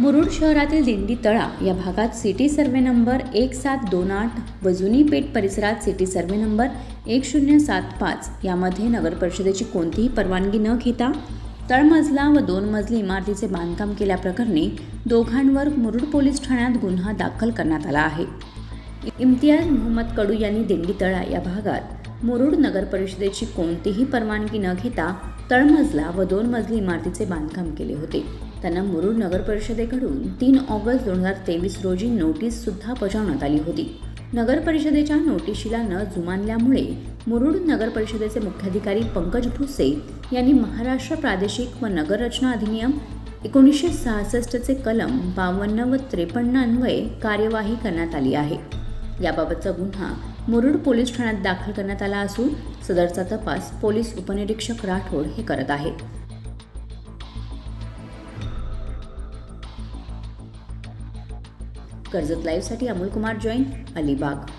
मुरुड शहरातील दिंडी तळा या भागात सिटी सर्वे नंबर एक सात दोन आठ व जुनी पेठ परिसरात सिटी सर्व्हे नंबर एक शून्य सात पाच यामध्ये नगर परिषदेची कोणतीही परवानगी न घेता तळमजला व दोन मजली इमारतीचे बांधकाम केल्याप्रकरणी दोघांवर मुरुड पोलीस ठाण्यात गुन्हा दाखल करण्यात आला आहे. इम्तियाज मोहम्मद कडू यांनी दिंडी तळा या भागात मुरुड नगर परिषदेची कोणतीही परवानगी न घेता तळमजला व दोन मजली इमारतीचे बांधकाम केले होते. त्यांना मुरुड नगर परिषदेकडून तीन ऑगस्ट दोन हजार तेवीस रोजी नोटीससुद्धा बजावण्यात आली होती. नगर परिषदेच्या नोटिशीला न जुमानल्यामुळे मुरुड नगर परिषदेचे मुख्याधिकारी पंकज भुसे यांनी महाराष्ट्र प्रादेशिक व नगर रचना अधिनियम एकोणीसशे सहासष्टचे कलम बावन्न व त्रेपन्न अन्वये कार्यवाही करण्यात आली आहे. याबाबतचा गुन्हा मुरुड पोलीस ठाण्यात दाखल करण्यात आला असून सदरचा तपास पोलीस उपनिरीक्षक राठोड हे करत आहेत. कर्जत लाईव्हसाठी अमोल कुमार जॉईन अलिबाग.